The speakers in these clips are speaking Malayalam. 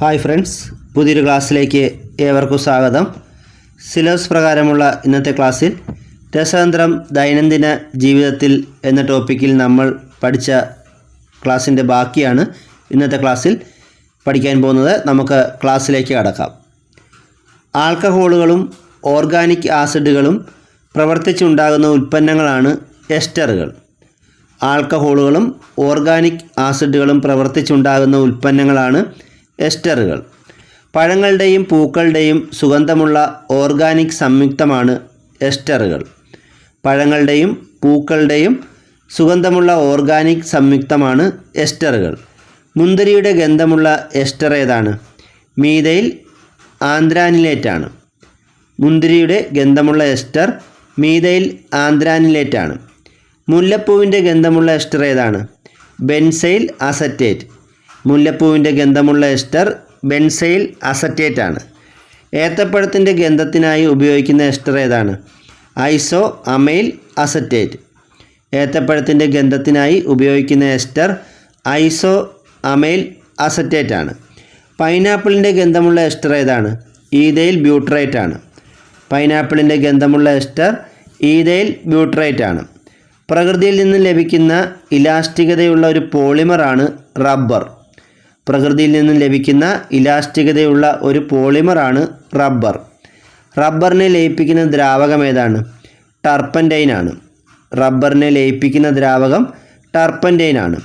ഹായ് ഫ്രണ്ട്സ് പുതിയൊരു ക്ലാസ്സിലേക്ക് ഏവർക്കും സ്വാഗതം. സിലബസ് പ്രകാരമുള്ള ഇന്നത്തെ ക്ലാസ്സിൽ രസതന്ത്രം ദൈനംദിന ജീവിതത്തിൽ എന്ന ടോപ്പിക്കിൽ നമ്മൾ പഠിച്ച ക്ലാസ്സിന്റെ ബാക്കിയാണ് ഇന്നത്തെ ക്ലാസ്സിൽ പഠിക്കാൻ പോകുന്നത്. നമുക്ക് ക്ലാസ്സിലേക്ക് കടക്കാം. ആൽക്കഹോളുകളും ഓർഗാനിക് ആസിഡുകളും പ്രവർത്തിച്ചുണ്ടാകുന്ന ഉൽപ്പന്നങ്ങളാണ് എസ്റ്ററുകൾ. ആൽക്കഹോളുകളും ഓർഗാനിക് ആസിഡുകളും പ്രവർത്തിച്ചുണ്ടാകുന്ന ഉൽപ്പന്നങ്ങളാണ് എസ്റ്ററുകൾ. പഴങ്ങളുടെയും പൂക്കളുടെയും സുഗന്ധമുള്ള ഓർഗാനിക് സംയുക്തമാണ് എസ്റ്ററുകൾ. പഴങ്ങളുടെയും പൂക്കളുടെയും സുഗന്ധമുള്ള ഓർഗാനിക് സംയുക്തമാണ് എസ്റ്ററുകൾ. മുന്തിരിയുടെ ഗന്ധമുള്ള എസ്റ്റർ ഏതാണ്? മീതയിൽ ആന്ത്രാനിലേറ്റാണ്. മുന്തിരിയുടെ ഗന്ധമുള്ള എസ്റ്റർ മീതയിൽ ആന്ത്രാനിലേറ്റാണ്. മുല്ലപ്പൂവിന്റെ ഗന്ധമുള്ള എസ്റ്റർ ഏതാണ്? Benzyl acetate. മുല്ലപ്പൂവിന്റെ ഗന്ധമുള്ള എസ്റ്റർ ബെൻസൈൽ അസറ്റേറ്റ് ആണ് ഏത്തപ്പഴത്തിന്റെ ഗന്ധത്തിനായി ഉപയോഗിക്കുന്ന എസ്റ്റർ ഏതാണ്? ഐസോ അമൈൽ അസറ്റേറ്റ്. ഏത്തപ്പഴത്തിന്റെ ഗന്ധത്തിനായി ഉപയോഗിക്കുന്ന എസ്റ്റർ ഐസോ അമൈൽ അസറ്റേറ്റ് ആണ് പൈനാപ്പിളിന്റെ ഗന്ധമുള്ള എസ്റ്റർ ഏതാണ്? ഈതയിൽ ബ്യൂട്രേറ്റ് ആണ് പൈനാപ്പിളിന്റെ ഗന്ധമുള്ള എസ്റ്റർ ഈതയിൽ ബ്യൂട്രേറ്റ് ആണ് പ്രകൃതിയിൽ നിന്ന് ലഭിക്കുന്ന ഇലാസ്റ്റികതയുള്ള ഒരു പോളിമറാണ് റബ്ബർ. പ്രകൃതിയിൽ നിന്നും ലഭിക്കുന്ന ഇലാസ്റ്റികതയുള്ള ഒരു പോളിമറാണ് റബ്ബർ. റബ്ബറിനെ ലയിപ്പിക്കുന്ന ദ്രാവകം ഏതാണ്? ടർപ്പന്റൈൻ ആണ് റബ്ബറിനെ ലയിപ്പിക്കുന്ന ദ്രാവകം ടർപ്പന്റൈൻ ആണ്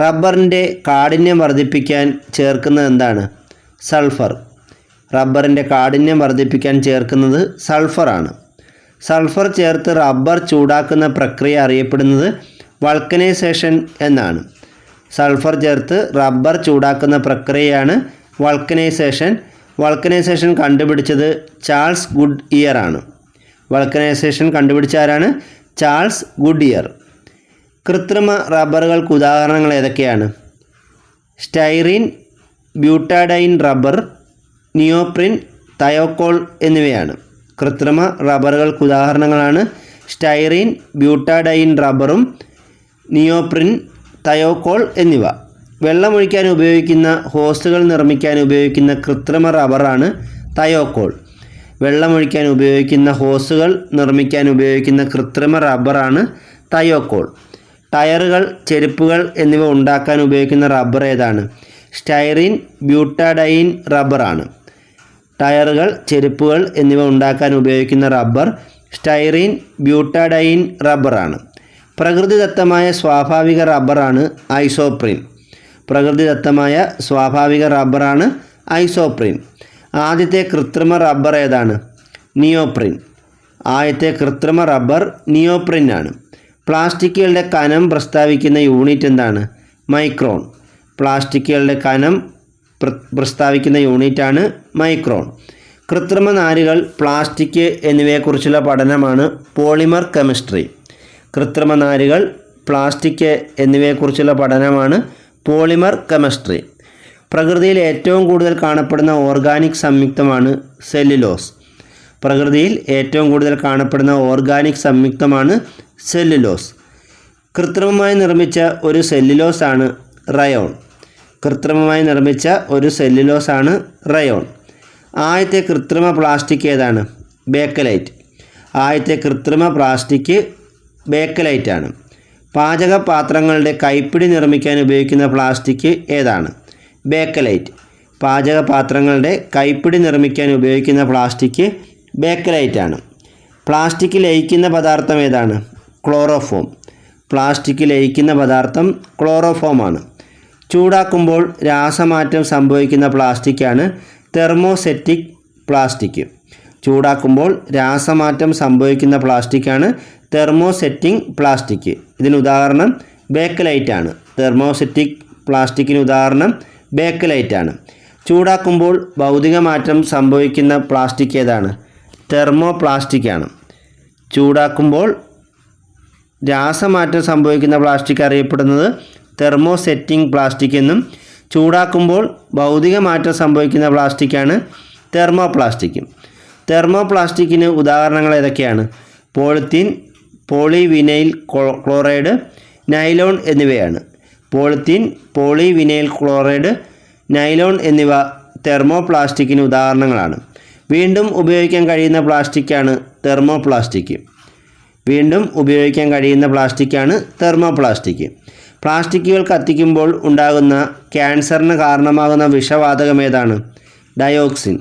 റബ്ബറിന്റെ കാഠിന്യം വർദ്ധിപ്പിക്കാൻ ചേർക്കുന്നത് എന്താണ്? സൾഫർ. റബ്ബറിന്റെ കാഠിന്യം വർദ്ധിപ്പിക്കാൻ ചേർക്കുന്നത് സൾഫറാണ് സൾഫർ ചേർത്ത് റബ്ബർ ചൂടാക്കുന്ന പ്രക്രിയ അറിയപ്പെടുന്നത് വൾക്കനൈസേഷൻ എന്നാണ്. സൾഫർ ചേർത്ത് റബ്ബർ ചൂടാക്കുന്ന പ്രക്രിയയാണ് വൾക്കനൈസേഷൻ. വൾക്കനൈസേഷൻ കണ്ടുപിടിച്ചത് ചാൾസ് ഗുഡ് ഇയർ ആണ്. വൾക്കനൈസേഷൻ കണ്ടുപിടിച്ച ആരാണ്? Charles Goodyear. കൃത്രിമ റബ്ബറുകൾക്ക് ഉദാഹരണങ്ങൾ ഏതൊക്കെയാണ്? Styrene butadiene rubber neoprene thiokol എന്നിവയാണ്. കൃത്രിമ റബ്ബറുകൾക്ക് ഉദാഹരണങ്ങളാണ് സ്റ്റൈറിൻ ബ്യൂട്ടാഡൈൻ റബ്ബറും നിയോപ്രിൻ തയോക്കോൾ എന്നിവ. വെള്ളമൊഴിക്കാൻ ഉപയോഗിക്കുന്ന ഹോസുകൾ നിർമ്മിക്കാൻ ഉപയോഗിക്കുന്ന കൃത്രിമ റബ്ബറാണ് തയോക്കോൾ വെള്ളമൊഴിക്കാൻ ഉപയോഗിക്കുന്ന ഹോസുകൾ നിർമ്മിക്കാൻ ഉപയോഗിക്കുന്ന കൃത്രിമ റബ്ബറാണ് തയോക്കോൾ ടയറുകൾ ചെരുപ്പുകൾ എന്നിവ ഉണ്ടാക്കാൻ ഉപയോഗിക്കുന്ന റബ്ബർ ഏതാണ്? സ്റ്റൈറിൻ ബ്യൂട്ടാഡൈൻ റബ്ബറാണ്. ടയറുകൾ ചെരുപ്പുകൾ എന്നിവ ഉണ്ടാക്കാൻ ഉപയോഗിക്കുന്ന റബ്ബർ സ്റ്റൈറിൻ ബ്യൂട്ടാഡൈൻ റബ്ബറാണ്. പ്രകൃതിദത്തമായ സ്വാഭാവിക റബ്ബറാണ് ഐസോപ്രിൻ. പ്രകൃതിദത്തമായ സ്വാഭാവിക റബ്ബറാണ് ഐസോപ്രിൻ. ആദ്യത്തെ കൃത്രിമ റബ്ബർ ഏതാണ്? നിയോപ്രിൻ. ആദ്യത്തെ കൃത്രിമ റബ്ബർ നിയോപ്രിൻ ആണ് പ്ലാസ്റ്റിക്കുകളുടെ കനം പ്രസ്താവിക്കുന്ന യൂണിറ്റ് എന്താണ്? മൈക്രോൺ. പ്ലാസ്റ്റിക്കുകളുടെ കനം പ്രസ്താവിക്കുന്ന യൂണിറ്റാണ് മൈക്രോൺ. കൃത്രിമ നാരുകൾ പ്ലാസ്റ്റിക് എന്നിവയെക്കുറിച്ചുള്ള പഠനമാണ് പോളിമർ കെമിസ്ട്രി. കൃത്രിമ നാരുകൾ പ്ലാസ്റ്റിക് എന്നിവയെക്കുറിച്ചുള്ള പഠനമാണ് പോളിമർ കെമിസ്ട്രി. പ്രകൃതിയിൽ ഏറ്റവും കൂടുതൽ കാണപ്പെടുന്ന ഓർഗാനിക് സംയുക്തമാണ് സെല്ലുലോസ്. പ്രകൃതിയിൽ ഏറ്റവും കൂടുതൽ കാണപ്പെടുന്ന ഓർഗാനിക് സംയുക്തമാണ് സെല്ലുലോസ്. കൃത്രിമമായി നിർമ്മിച്ച ഒരു സെല്ലുലോസ് ആണ് റയോൺ. കൃത്രിമമായി നിർമ്മിച്ച ഒരു സെല്ലുലോസ് ആണ് റയോൺ. ആദ്യത്തെ കൃത്രിമ പ്ലാസ്റ്റിക് ഏതാണ്? ബേക്കലൈറ്റ്. ആദ്യത്തെ കൃത്രിമ പ്ലാസ്റ്റിക് ബേക്കലൈറ്റ് ആണ് പാചകപാത്രങ്ങളുടെ കൈപ്പിടി നിർമ്മിക്കാൻ ഉപയോഗിക്കുന്ന പ്ലാസ്റ്റിക് ഏതാണ്? ബേക്കലൈറ്റ്. പാചക പാത്രങ്ങളുടെ കൈപ്പിടി നിർമ്മിക്കാൻ ഉപയോഗിക്കുന്ന പ്ലാസ്റ്റിക് ബേക്കലൈറ്റാണ്. പ്ലാസ്റ്റിക് ലയിക്കുന്ന പദാർത്ഥം ഏതാണ്? ക്ലോറോഫോം. പ്ലാസ്റ്റിക് ലയിക്കുന്ന പദാർത്ഥം ക്ലോറോഫോമാണ്. ചൂടാക്കുമ്പോൾ രാസമാറ്റം സംഭവിക്കുന്ന പ്ലാസ്റ്റിക്കാണ് തെർമോസെറ്റിക് പ്ലാസ്റ്റിക്. ചൂടാക്കുമ്പോൾ രാസമാറ്റം സംഭവിക്കുന്ന പ്ലാസ്റ്റിക്കാണ് തെർമോസെറ്റിംഗ് പ്ലാസ്റ്റിക്. ഇതിന് ഉദാഹരണം ബേക്കലൈറ്റ് ആണ് തെർമോസെറ്റിക് പ്ലാസ്റ്റിക്കിന് ഉദാഹരണം ബേക്കലൈറ്റ് ആണ് ചൂടാക്കുമ്പോൾ ഭൗതിക മാറ്റം സംഭവിക്കുന്ന പ്ലാസ്റ്റിക് ഏതാണ്? തെർമോ പ്ലാസ്റ്റിക് ആണ് ചൂടാക്കുമ്പോൾ രാസമാറ്റം സംഭവിക്കുന്ന പ്ലാസ്റ്റിക് അറിയപ്പെടുന്നത് തെർമോസെറ്റിംഗ് പ്ലാസ്റ്റിക് എന്നും ചൂടാക്കുമ്പോൾ ഭൗതിക മാറ്റം സംഭവിക്കുന്ന പ്ലാസ്റ്റിക്കാണ് തെർമോ പ്ലാസ്റ്റിക് തെർമോ പ്ലാസ്റ്റിക്കിന് ഉദാഹരണങ്ങൾ ഏതൊക്കെയാണ്? പോളിത്തീൻ പോളിവിനൈൽ ക്ലോറൈഡ് നൈലോൺ എന്നിവയാണ്. പോളിത്തീൻ പോളിവിനൈൽ ക്ലോറൈഡ് നൈലോൺ എന്നിവ തെർമോ പ്ലാസ്റ്റിക്കിന് ഉദാഹരണങ്ങളാണ്. വീണ്ടും ഉപയോഗിക്കാൻ കഴിയുന്ന പ്ലാസ്റ്റിക്കാണ് തെർമോ പ്ലാസ്റ്റിക് വീണ്ടും ഉപയോഗിക്കാൻ കഴിയുന്ന പ്ലാസ്റ്റിക്കാണ് തെർമോ പ്ലാസ്റ്റിക് പ്ലാസ്റ്റിക്കുകൾ കത്തിക്കുമ്പോൾ ഉണ്ടാകുന്ന ക്യാൻസറിന് കാരണമാകുന്ന വിഷവാതകം ഏതാണ്? ഡയോക്സിൻ.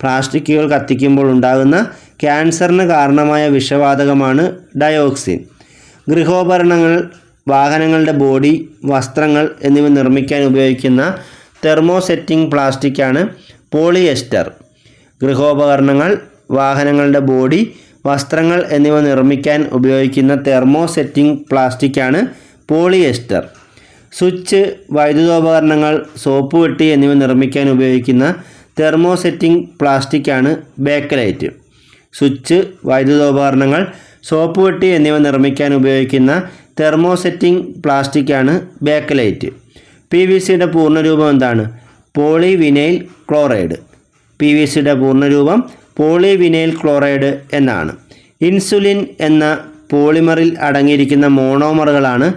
പ്ലാസ്റ്റിക്കുകൾ കത്തിക്കുമ്പോൾ ഉണ്ടാകുന്ന ക്യാൻസറിന് കാരണമായ വിഷവാതകമാണ് ഡയോക്സിൻ. ഗൃഹോപകരണങ്ങൾ വാഹനങ്ങളുടെ ബോഡി വസ്ത്രങ്ങൾ എന്നിവ നിർമ്മിക്കാൻ ഉപയോഗിക്കുന്ന തെർമോസെറ്റിംഗ് പ്ലാസ്റ്റിക്കാണ് പോളിയെസ്റ്റർ. ഗൃഹോപകരണങ്ങൾ വാഹനങ്ങളുടെ ബോഡി വസ്ത്രങ്ങൾ എന്നിവ നിർമ്മിക്കാൻ ഉപയോഗിക്കുന്ന തെർമോസെറ്റിംഗ് പ്ലാസ്റ്റിക്കാണ് പോളിയെസ്റ്റർ. സ്വിച്ച് വൈദ്യുതോപകരണങ്ങൾ സോപ്പ് വെട്ടി എന്നിവ നിർമ്മിക്കാൻ ഉപയോഗിക്കുന്ന തെർമോസെറ്റിംഗ് പ്ലാസ്റ്റിക്കാണ് ബേക്കലൈറ്റ്. സ്വിച്ച് വൈദ്യുതോപകരണങ്ങൾ സോപ്പ് വെട്ടി എന്നിവ നിർമ്മിക്കാൻ ഉപയോഗിക്കുന്ന തെർമോസെറ്റിംഗ് പ്ലാസ്റ്റിക്കാണ് ബേക്കലൈറ്റ്. പി വി സിയുടെ പൂർണരൂപം എന്താണ്? Polyvinyl chloride. പി വി സിയുടെ പൂർണരൂപം പോളിവിനൈൽ ക്ലോറൈഡ് എന്നാണ്. ഇൻസുലിൻ എന്ന പോളിമറിൽ അടങ്ങിയിരിക്കുന്ന മോണോമറുകളാണ്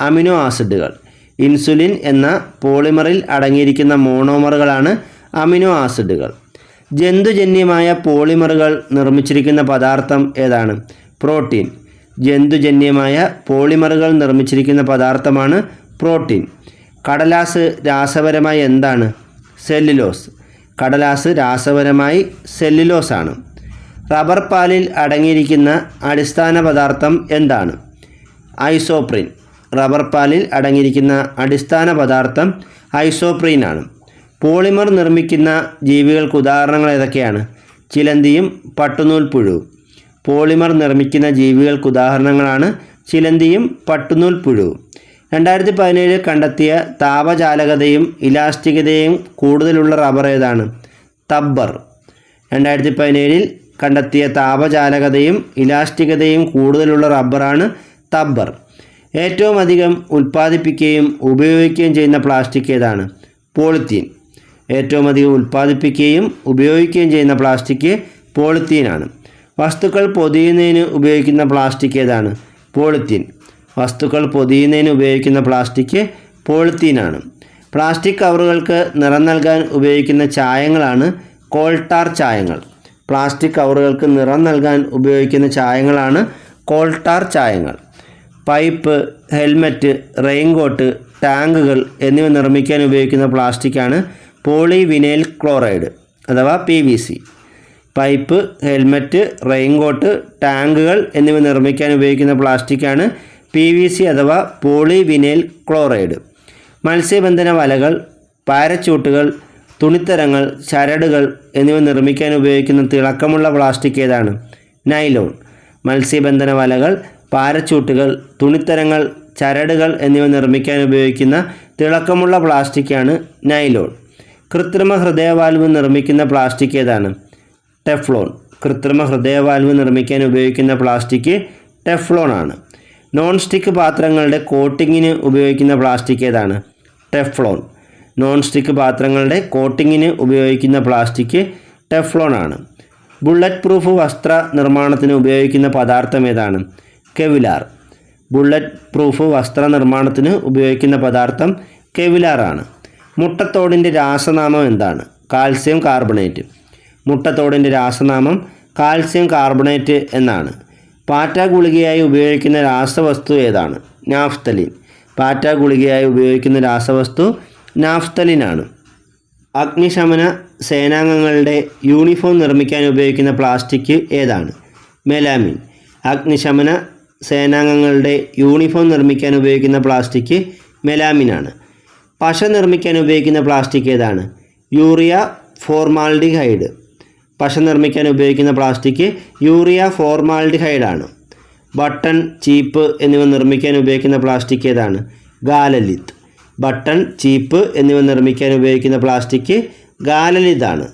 അമിനോ ആസിഡുകൾ. ഇൻസുലിൻ എന്ന പോളിമറിൽ അടങ്ങിയിരിക്കുന്ന മോണോമറുകളാണ് അമിനോ ആസിഡുകൾ. ജന്തുജന്യമായ പോളിമറുകൾ നിർമ്മിച്ചിരിക്കുന്ന പദാർത്ഥം ഏതാണ്? പ്രോട്ടീൻ. ജന്തുജന്യമായ പോളിമറുകൾ നിർമ്മിച്ചിരിക്കുന്ന പദാർത്ഥമാണ് പ്രോട്ടീൻ. കടലാസ് രാസപരമായി എന്താണ്? സെല്ലുലോസ്. കടലാസ് രാസപരമായി സെല്ലുലോസ് ആണ് റബ്ബർ പാലിൽ അടങ്ങിയിരിക്കുന്ന അടിസ്ഥാന പദാർത്ഥം എന്താണ്? ഐസോപ്രീൻ. റബ്ബർ പാലിൽ അടങ്ങിയിരിക്കുന്ന അടിസ്ഥാന പദാർത്ഥം ഐസോപ്രീൻ ആണ് പോളിമർ നിർമ്മിക്കുന്ന ജീവികൾക്ക് ഉദാഹരണങ്ങൾ ഏതൊക്കെയാണ്? ചിലന്തിയും പട്ടുനൂൽ പുഴുവും പോളിമർ നിർമ്മിക്കുന്ന ജീവികൾക്ക് ഉദാഹരണങ്ങളാണ് ചിലന്തിയും പട്ടുനൂൽ പുഴുവും രണ്ടായിരത്തി പതിനേഴിൽ കണ്ടെത്തിയ താപചാലകതയും ഇലാസ്റ്റികതയും കൂടുതലുള്ള റബ്ബർ ഏതാണ്? തബ്ബർ. രണ്ടായിരത്തി പതിനേഴിൽ കണ്ടെത്തിയ താപചാലകതയും ഇലാസ്റ്റികതയും കൂടുതലുള്ള റബ്ബറാണ് തബ്ബർ. ഏറ്റവും അധികം ഉൽപ്പാദിപ്പിക്കുകയും ഉപയോഗിക്കുകയും ചെയ്യുന്ന പ്ലാസ്റ്റിക് ഏതാണ്? പോളിത്തീൻ. ഏറ്റവും അധികം ഉൽപ്പാദിപ്പിക്കുകയും ഉപയോഗിക്കുകയും ചെയ്യുന്ന പ്ലാസ്റ്റിക് പോളിത്തീനാണ്. വസ്തുക്കൾ പൊതിയുന്നതിന് ഉപയോഗിക്കുന്ന പ്ലാസ്റ്റിക് ഏതാണ്? പോളിത്തീൻ. വസ്തുക്കൾ പൊതിയുന്നതിന് ഉപയോഗിക്കുന്ന പ്ലാസ്റ്റിക് പോളിത്തീനാണ്. പ്ലാസ്റ്റിക് കവറുകൾക്ക് നിറം നൽകാൻ ഉപയോഗിക്കുന്ന ചായങ്ങളാണ് കോൾട്ടാർ ചായങ്ങൾ. പ്ലാസ്റ്റിക് കവറുകൾക്ക് നിറം നൽകാൻ ഉപയോഗിക്കുന്ന ചായങ്ങളാണ് കോൾട്ടാർ ചായങ്ങൾ. പൈപ്പ് ഹെൽമറ്റ് റെയിൻകോട്ട് ടാങ്കുകൾ എന്നിവ നിർമ്മിക്കാൻ ഉപയോഗിക്കുന്ന പ്ലാസ്റ്റിക്കാണ് പോളിവിനൈൽ ക്ലോറൈഡ് അഥവാ P V C. Pipe helmet raincoat ടാങ്കുകൾ എന്നിവ നിർമ്മിക്കാൻ ഉപയോഗിക്കുന്ന പ്ലാസ്റ്റിക്കാണ് പി വി സി അഥവാ പോളിവിനൈൽ ക്ലോറൈഡ് മത്സ്യബന്ധന വലകൾ പാരച്ചൂട്ടുകൾ തുണിത്തരങ്ങൾ ചരടുകൾ എന്നിവ നിർമ്മിക്കാൻ ഉപയോഗിക്കുന്ന തിളക്കമുള്ള പ്ലാസ്റ്റിക് ഏതാണ്? നൈലോൺ. മത്സ്യബന്ധന വലകൾ പാരച്ചൂട്ടുകൾ തുണിത്തരങ്ങൾ ചരടുകൾ എന്നിവ നിർമ്മിക്കാൻ ഉപയോഗിക്കുന്ന തിളക്കമുള്ള പ്ലാസ്റ്റിക്കാണ് നൈലോൺ. കൃത്രിമ ഹൃദയവാൽവ് നിർമ്മിക്കുന്ന പ്ലാസ്റ്റിക് ഏതാണ്? ടെഫ്ലോൺ. കൃത്രിമ ഹൃദയവാൽവ് നിർമ്മിക്കാൻ ഉപയോഗിക്കുന്ന പ്ലാസ്റ്റിക് ടെഫ്ലോൺ ആണ്. നോൺ സ്റ്റിക്ക് പാത്രങ്ങളുടെ കോട്ടിങ്ങിന് ഉപയോഗിക്കുന്ന പ്ലാസ്റ്റിക് ഏതാണ്? ടെഫ്ലോൺ. നോൺ സ്റ്റിക്ക് പാത്രങ്ങളുടെ കോട്ടിങ്ങിന് ഉപയോഗിക്കുന്ന പ്ലാസ്റ്റിക് ടെഫ്ലോൺ ആണ്. ബുള്ളറ്റ് പ്രൂഫ് വസ്ത്ര നിർമ്മാണത്തിന് ഉപയോഗിക്കുന്ന പദാർത്ഥം ഏതാണ്? കെവിലാർ. ബുള്ളറ്റ് പ്രൂഫ് വസ്ത്ര നിർമ്മാണത്തിന് ഉപയോഗിക്കുന്ന പദാർത്ഥം കെവിലാറാണ് മുട്ടത്തോടിന്റെ രാസനാമം എന്താണ്? Calcium carbonate. മുട്ടത്തോടിന്റെ രാസനാമം കാൽസ്യം കാർബണേറ്റ് എന്നാണ്. പാറ്റ ഗുളികയായി ഉപയോഗിക്കുന്ന രാസവസ്തു ഏതാണ്? നാഫ്തലിൻ. പാറ്റ ഗുളികയായി ഉപയോഗിക്കുന്ന രാസവസ്തു നാഫ്തലിനാണ്. അഗ്നിശമന സേനാംഗങ്ങളുടെ യൂണിഫോം നിർമ്മിക്കാൻ ഉപയോഗിക്കുന്ന പ്ലാസ്റ്റിക് ഏതാണ്? മെലാമിൻ. അഗ്നിശമന സേനാംഗങ്ങളുടെ യൂണിഫോം നിർമ്മിക്കാൻ ഉപയോഗിക്കുന്ന പ്ലാസ്റ്റിക് മെലാമിനാണ്. പശ നിർമ്മിക്കാൻ ഉപയോഗിക്കുന്ന പ്ലാസ്റ്റിക് ഏതാണ്? Urea formaldehyde. പശ നിർമ്മിക്കാൻ ഉപയോഗിക്കുന്ന പ്ലാസ്റ്റിക് യൂറിയ ഫോർമാൽഡിഹൈഡാണ്. ബട്ടൺ ചീപ്പ് എന്നിവ നിർമ്മിക്കാൻ ഉപയോഗിക്കുന്ന പ്ലാസ്റ്റിക് ഏതാണ്? ഗാലലിത്ത്. ബട്ടൺ ചീപ്പ് എന്നിവ നിർമ്മിക്കാൻ ഉപയോഗിക്കുന്ന പ്ലാസ്റ്റിക് ഗാലലിതാണ്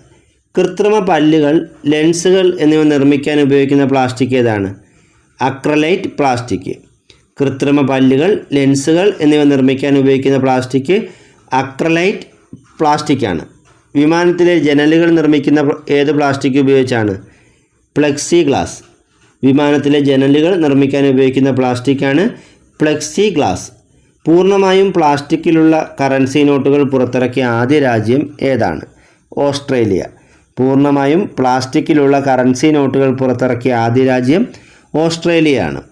കൃത്രിമ പല്ലുകൾ ലെൻസുകൾ എന്നിവ നിർമ്മിക്കാൻ ഉപയോഗിക്കുന്ന പ്ലാസ്റ്റിക് ഏതാണ്? Acrylite plastic. കൃത്രിമ പല്ലുകൾ ലെൻസുകൾ എന്നിവ നിർമ്മിക്കാൻ ഉപയോഗിക്കുന്ന പ്ലാസ്റ്റിക് അക്രലൈറ്റ് പ്ലാസ്റ്റിക്കാണ് വിമാനത്തിലെ ജനലുകൾ നിർമ്മിക്കുന്ന ഏത് പ്ലാസ്റ്റിക് ഉപയോഗിച്ചാണ്? പ്ലെക്സി ഗ്ലാസ് വിമാനത്തിലെ ജനലുകൾ നിർമ്മിക്കാൻ ഉപയോഗിക്കുന്ന പ്ലാസ്റ്റിക്കാണ് പ്ലെക്സി ഗ്ലാസ് പൂർണമായും പ്ലാസ്റ്റിക്കിലുള്ള കറൻസി നോട്ടുകൾ പുറത്തിറക്കിയ ആദ്യ രാജ്യം ഏതാണ്? ഓസ്ട്രേലിയ. പൂർണമായും പ്ലാസ്റ്റിക്കിലുള്ള കറൻസി നോട്ടുകൾ പുറത്തിറക്കിയ ആദ്യ രാജ്യം ഓസ്ട്രേലിയയാണ്.